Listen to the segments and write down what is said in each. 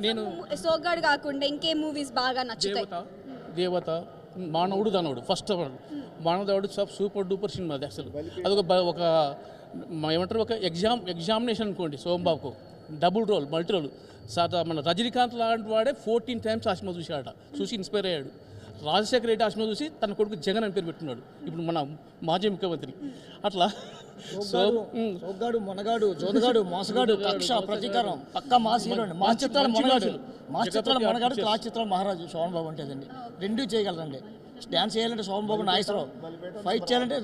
నేను సోగ్గాడు కాకుండా ఇంకే మూవీస్ బాగా నచ్చుతాయి. దేవత దేవత మానవుడు దానవుడు ఫస్ట్ ఆఫ్ ఆల్ మానవుడు సబ్ సూపర్ డూపర్ సినిమా అది అసలు. అదొక బ- ఒక మ- ఏమంటారు ఒక ఎగ్జామ్ ఎగ్జామినేషన్ అనుకోండి సోంబాబుకు. Double role multi role sir మన రజనీకాంత్ లాంటి వాడే ఫోర్టీన్ టైమ్స్ ఆ సినిమా చూశాడట. చూసి ఇన్స్పైర్ అయ్యాడు. రాజశేఖర రెడ్డి ఆ సినిమా చూసి తన కొడుకు జగన్ అని పేరు పెట్టుకున్నాడు ఇప్పుడు మన మాజీ ముఖ్యమంత్రి. అట్లా. సో సోగ్గాడు మొనగాడు జోదగాడు మోసగాడు కక్ష ప్రతీకారం పక్క అండి మా చిత్రాలు మొనగాడు. మా చిత్రాలు మొనగాడు క్లాస్ చిత్రాలు మహారాజు సోమన్ బాబు ఉంటుందండి రెండు చేయగలరండి. డ్యాన్స్ చేయాలంటే సోమన్ బాబు నాగేశ్వరరావు. ఫైట్ చేయాలంటే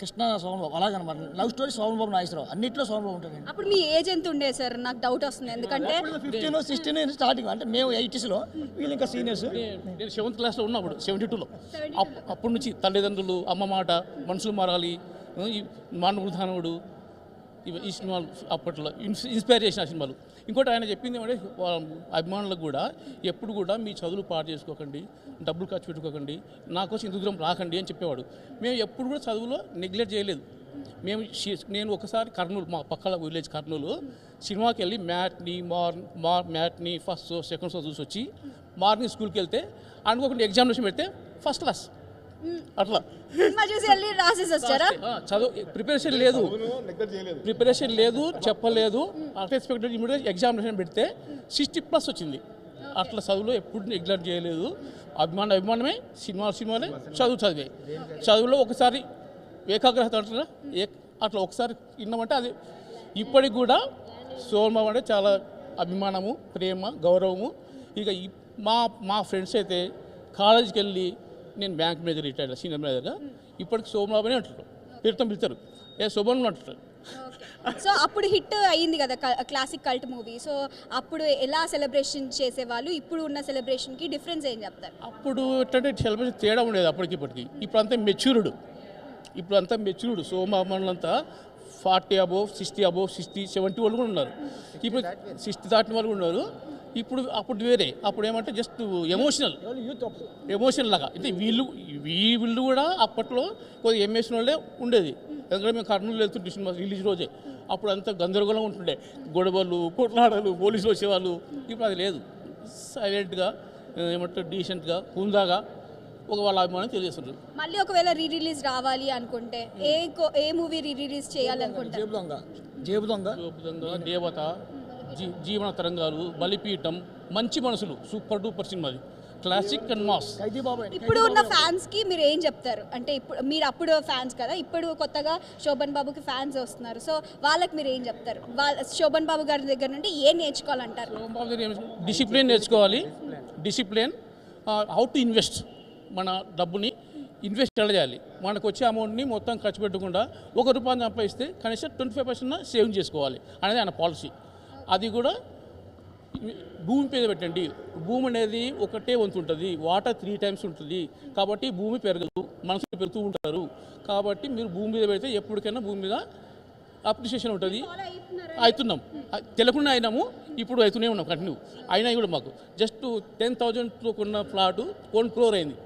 కృష్ణ సోమన్ బాబు. అలాగనమాట లవ్ స్టోరీ సోమన్ బాబు నాగేశ్వరరావు. అన్నింటిలో సోమన్ బాబు ఉంటాడండి అప్పుడు మీ ఏజ్ ఎంత ఉండే సార్? నాకు డౌట్ వస్తుంది. ఎందుకంటే ఫిఫ్టీన్ సిక్స్టీన్ స్టార్టింగ్ అంటే మేము ఎయిటీస్లో వీళ్ళు ఇంకా సీనియర్స్ నేను సెవెంత్ క్లాస్లో ఉన్నప్పుడు సెవెంటీ టూలో అప్పటి నుంచి తల్లిదండ్రులు అమ్మ మాట మనుషులు మారాలి. ఈ మానవృధానవుడు ఇవి ఈ సినిమాలు అప్పట్లో ఇన్స్ ఇన్స్పైర్ చేసిన సినిమాలు. ఇంకోటి ఆయన చెప్పింది ఏమంటే వాళ్ళ అభిమానులకు కూడా ఎప్పుడు కూడా మీ చదువులు పాటు చేసుకోకండి డబ్బులు ఖర్చు పెట్టుకోకండి నాకోసం ఇంత దూరం రాకండి అని చెప్పేవాడు. మేము ఎప్పుడు కూడా చదువులో నెగ్లెక్ట్ చేయలేదు. మేము నేను ఒకసారి కర్నూలు మా పక్కల విలేజ్ కర్నూలు సినిమాకి వెళ్ళి మ్యాట్ని మార్ మార్ matinee first show second show చూసి వచ్చి మార్నింగ్ స్కూల్కి వెళ్తే అనుకోకుండా ఎగ్జామినేషన్ పెడితే ఫస్ట్ క్లాస్. అట్లా. సినిమా చూసి వెళ్ళి రాసేసి వచ్చారా? ఆ, చదువు ప్రిపరేషన్ లేదు. ప్రిపరేషన్ లేదు చెప్పలేదు. అన్ఎక్స్పెక్టెడ్ ఇమీడియట్ ఎగ్జామినేషన్ పెడితే సిక్స్టీ ప్లస్ వచ్చింది. అట్లా చదువులో ఎప్పుడు నెగ్లెక్ట్ చేయలేదు. అభిమాన అభిమానమే సినిమా సినిమాలే చదువు చదివే. చదువులో ఒకసారి ఏకాగ్రత అంటారా? ఏ అట్లా ఒకసారి విన్నామంటే అది ఇప్పటికి కూడా సోమం అంటే చాలా అభిమానము ప్రేమ గౌరవము. ఇక మా మా ఫ్రెండ్స్ అయితే కాలేజీకి వెళ్ళి నేను బ్యాంక్ మేనేజర్ రిటైర్ సీనియర్ మేనేజర్గా ఇప్పటికి సోమబాబునే అంటారు పేరుతో పిలుస్తారు. ఏ శోభన్ అంటారు సో అప్పుడు హిట్ అయ్యింది కదా క్లాసిక్ కల్ట్ మూవీ. సో అప్పుడు ఎలా సెలబ్రేషన్ చేసేవాళ్ళు? ఇప్పుడు ఉన్న సెలబ్రేషన్కి డిఫరెన్స్ ఏం చెప్తారు? అప్పుడు ఏంటంటే సెలబ్రేషన్ తేడా ఉండేది అప్పటికి ఇప్పటికి. ఇప్పుడు అంతా మెచ్యూర్డ్. ఇప్పుడు అంతా matured సోమామణులంతా forty above sixty above sixty seventy వాళ్ళు కూడా ఉన్నారు. ఇప్పుడు సిక్స్టీ దాటిన వాళ్ళు కూడా ఉన్నారు. ఇప్పుడు అప్పుడు వేరే. అప్పుడు ఏమంటే జస్ట్ ఎమోషనల్ యూత్ అప్పుడు ఎమోషన్ లాగా. అంటే వీళ్ళు ఈ వీళ్ళు కూడా అప్పట్లో కొద్దిగా ఎమోషన్ వాళ్ళే ఉండేది. ఎందుకంటే మేము కర్నూలు వెళ్తుంటే సినిమా రిలీజ్ రోజే. అప్పుడు అంతా గందరగోళం ఉంటుండే. గొడవలు కొట్లాడలు పోలీసులు వచ్చేవాళ్ళు ఇప్పుడు అది లేదు. సైలెంట్గా ఏమంటారు డీసెంట్గా హుందాగా ఒక వాళ్ళ అభిమానం తెలియజేస్తున్నారు. మళ్ళీ ఒకవేళ రీ రిలీజ్ రావాలి అనుకుంటే ఏ ఏ మూవీ రీ రిలీజ్ చేయాలనుకుంటారు జేబు దొంగ. జేబు దొంగ దేవత. జీ జీవన తరంగాలు బలిపీఠం మంచి మనసులు. సూపర్ డూపర్ సినిమా అది. Classic and mass. ఇప్పుడు ఉన్న ఫ్యాన్స్కి మీరు ఏం చెప్తారు? అంటే ఇప్పుడు మీరు అప్పుడు ఫ్యాన్స్ కదా? ఇప్పుడు కొత్తగా శోభన్ బాబుకి ఫ్యాన్స్ వస్తున్నారు. సో వాళ్ళకి మీరు ఏం చెప్తారు? వాళ్ళ శోభన్ బాబు గారి దగ్గర నుండి ఏం నేర్చుకోవాలంటారు? డిసిప్లిన్ నేర్చుకోవాలి. డిసిప్లిన్. హౌ టు ఇన్వెస్ట్ మన డబ్బుని ఇన్వెస్ట్ ఎలా చేయాలి? మనకు వచ్చే అమౌంట్ని మొత్తం ఖర్చు పెట్టకుండా ఒక రూపాయలు సంపాదిస్తే కనీసం ట్వంటీ ఫైవ్ పర్సెంట్ సేవింగ్ చేసుకోవాలి అనేది ఆయన పాలసీ. అది కూడా భూమి మీద పెట్టండి. భూమి అనేది ఒకటే వంతు ఉంటుంది. వాటర్ త్రీ టైమ్స్ ఉంటుంది. కాబట్టి భూమి పెరగదు. మనుషులు పెరుగుతూ ఉంటారు. కాబట్టి మీరు భూమి మీద పెడితే ఎప్పటికైనా భూమి మీద అప్రిషియేషన్ ఉంటుంది. అవుతున్నాం తెలియకుండా అయినాము. ఇప్పుడు అవుతూనే ఉన్నాం. కంటిన్యూ అయినా కూడా మాకు. జస్ట్ టెన్ థౌజండ్తో కొన్న ఫ్లాటు వన్ క్రోర్ అయింది.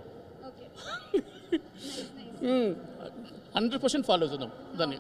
హండ్రెడ్ పర్సెంట్ ఫాలో అవుతున్నాం దాన్ని.